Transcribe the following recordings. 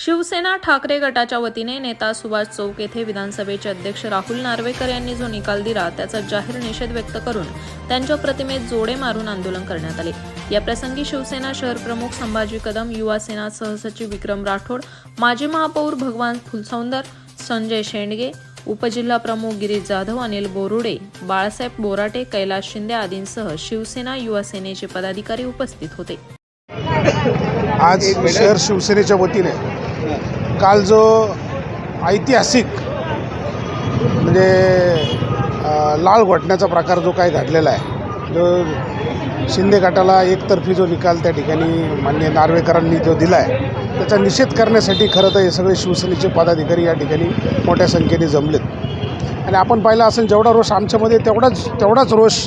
शिवसेना ठाकरे गटाच्या वतीने नेता सुभाष चौक येथे विधानसभेचे अध्यक्ष राहुल नार्वेकर यांनी जो निकाल दिला त्याचा जाहीर निषेध व्यक्त करून त्यांच्या प्रतिमेत जोडे मारून आंदोलन करण्यात आले. या प्रसंगी शिवसेना शहर प्रमुख संभाजी कदम युवा सेना सहसचिव विक्रम राठोड माजी महापौर भगवान फुलसौंदर संजय शेंडगे उपजिल्हा प्रमुख गिरीश जाधव अनिल बोरुडे बाळासाहेब बोराटे कैलास शिंदे आदींसह शिवसेना युवा सेनेचे पदाधिकारी उपस्थित होते. आज शहर शिवसेनेच्या वतीने काल जो ऐतिहासिक म्हणजे लाळ लाल प्रकार जो काही घडलेला आहे जो शिंदे गटाला एकतर्फी जो निकाल त्या ठिकाणी मान्य नार्वेकरांनी जो दिला आहे त्याचा निषेध करण्यासाठी खरं तर हे सगळे शिवसेनेचे पदाधिकारी या ठिकाणी मोठ्या संख्येने जमलेत. आणि आपण पाहिलं असेल जेवढा रोष आमच्यामध्ये तेवढाच तेवढाच रोष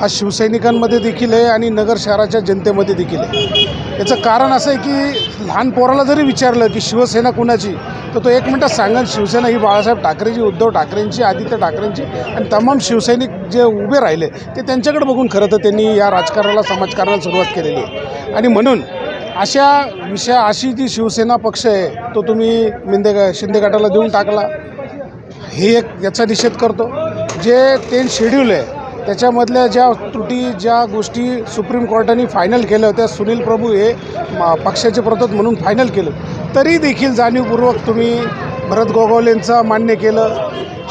हा शिवसैनिकांमध्ये देखील आहे आणि नगर शहराच्या जनतेमध्ये देखील आहे. याचं कारण असं आहे की लहान पोराला जरी विचारलं की शिवसेना कुणाची तर तो एक मिनटात सांगा शिवसेना ही बाळासाहेब ठाकरेची उद्धव ठाकरेंची आदित्य ठाकरेंची आणि तमाम शिवसैनिक जे उभे राहिले ते त्यांच्याकडे बघून खरं तर त्यांनी या राजकारणाला समाजकारणाला सुरुवात केलेली आहे. आणि म्हणून अशा विषया अशी जी शिवसेना पक्ष आहे तो तुम्ही मिंदे शिंदे गटाला देऊन टाकला. हे एक याचा निषेध करतो. जे टेन शेड्यूल आहे त्याच्यामधल्या ज्या त्रुटी ज्या गोष्टी सुप्रीम कोर्टाने फायनल केल्या होत्या सुनील प्रभू हे पक्षाचे प्रतोद म्हणून फायनल केलं. तरी देखील जाणीवपूर्वक तुम्ही भरत गोगावलेंचं मान्य केलं.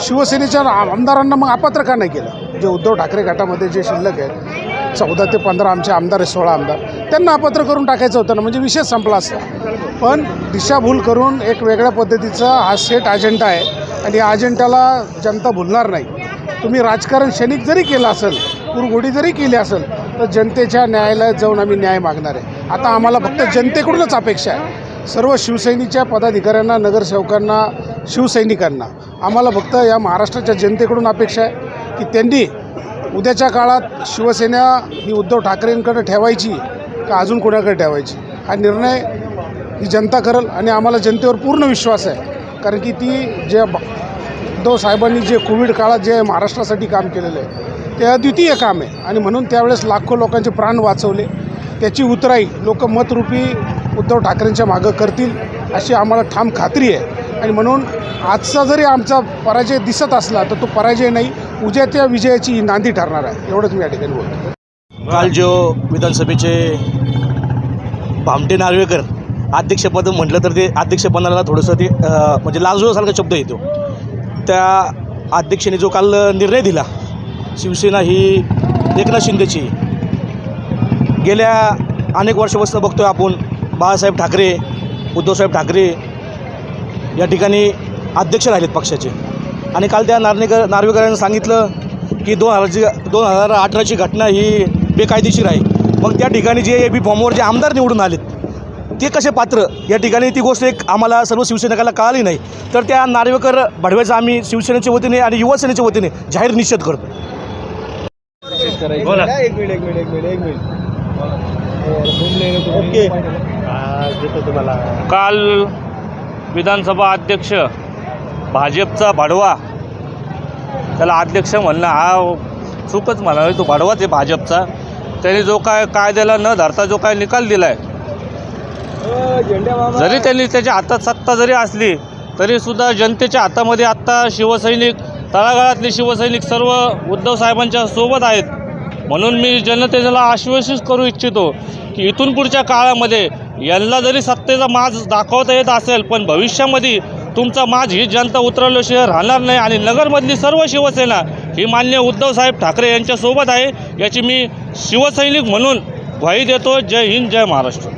शिवसेनेच्या आमदारांना मग अपात्र का नाही केलं? जे उद्धव ठाकरे गटामध्ये जे शिल्लक आहेत चौदा ते पंधरा आमचे आमदार आहे सोळा आमदार त्यांना अपात्र करून टाकायचं होतं ना म्हणजे विषय संपला असता. पण दिशाभूल करून एक वेगळ्या पद्धतीचा हा सेट अजेंडा आहे आणि या अजेंडाला जनता भुलणार नाही. तुम्ही राजकारण क्षणिक जरी केलं असेल कुरघोडी जरी केली असेल तर जनतेच्या न्यायालयात जाऊन आम्ही न्याय मागणार आहे. आता आम्हाला फक्त जनतेकडूनच अपेक्षा आहे. सर्व शिवसैनिकच्या पदाधिकाऱ्यांना नगरसेवकांना शिवसैनिकांना आम्हाला फक्त या महाराष्ट्राच्या जनतेकडून अपेक्षा आहे की त्यांनी उद्याच्या काळात शिवसेना ही उद्धव ठाकरेंकडे ठेवायची का अजून कोणाकडे ठेवायची? हा निर्णय ही जनता करल आणि आम्हाला जनतेवर पूर्ण विश्वास आहे. कारण की ती जे उद्धव साहेबांनी जे कोविड काळात जे महाराष्ट्रासाठी काम केलेलं आहे ते अद्वितीय काम आहे. आणि म्हणून त्यावेळेस लाखो लोकांचे प्राण वाचवले. त्याची उतराई लोक मतरूपी उद्धव ठाकरेंच्या मागं करतील अशी आम्हाला ठाम खात्री आहे. आणि म्हणून आजचा जरी आमचा पराजय दिसत असला तर तो पराजय नाही उद्या त्या विजयाची ही नांदी ठरणार आहे. एवढंच मी या ठिकाणी बोलतो. काल जो विधानसभेचे भामटे नार्वेकर अध्यक्षपद म्हटलं तर ते अध्यक्षपदाला थोडंसं ते म्हणजे लाजूसारखा शब्द येतो. त्या अध्यक्षांनी जो काल निर्णय दिला शिवसेना ही एकनाथ शिंदेची. गेल्या अनेक वर्षापासून बघतोय आपण बाळासाहेब ठाकरे उद्धवसाहेब ठाकरे या ठिकाणी अध्यक्ष राहिलेत पक्षाचे. आणि काल त्या नार्वेकर नार्वेकरांनी सांगितलं की दोन हजारची दोन हजार अठराची घटना ही बेकायदेशीर आहे. मग त्या ठिकाणी जे ए बी फॉर्मवर जे आमदार निवडून आलेत ते कसे पात्र? या ठिकाणी ती गोष्ट एक आम्हाला सर्व शिवसैनिकाला कळाली नाही. तर त्या नार्वेकर भडव्याचा आम्ही शिवसेनेच्या वतीने आणि युवा सेनेच्या वतीने जाहीर निषेध करतो. बोला. एक मिनिट एक मिनिट एक मिनिट एक मिनिट. ओके. देतो तुम्हाला काल विधानसभा अध्यक्ष भाजपचा भाडवा त्याला अध्यक्ष म्हणणं हा चूकच म्हणावे तो भाडवाच आहे भाजपचा. त्यांनी जो काय कायद्याला न धरता जो काय निकाल दिला आहे जरी त्यांनी त्याच्या हातात सत्ता जरी असली तरीसुद्धा जनतेच्या हातामध्ये आत्ता शिवसैनिक तळागाळातले शिवसैनिक सर्व उद्धव साहेबांच्या सोबत आहेत. म्हणून मी जनतेला आश्वासित करू इच्छितो की इथून पुढच्या काळामध्ये यांना जरी सत्तेचा माज दाखवता येत असेल पण भविष्यामध्ये तुमचा माज ही जनता उतरवल्याशिवाय राहणार नाही आणि नगरमधली सर्व शिवसेना ही मान्य उद्धवसाहेब ठाकरे यांच्यासोबत आहे याची मी शिवसैनिक म्हणून ग्वाही देतो. जय हिंद जय महाराष्ट्र.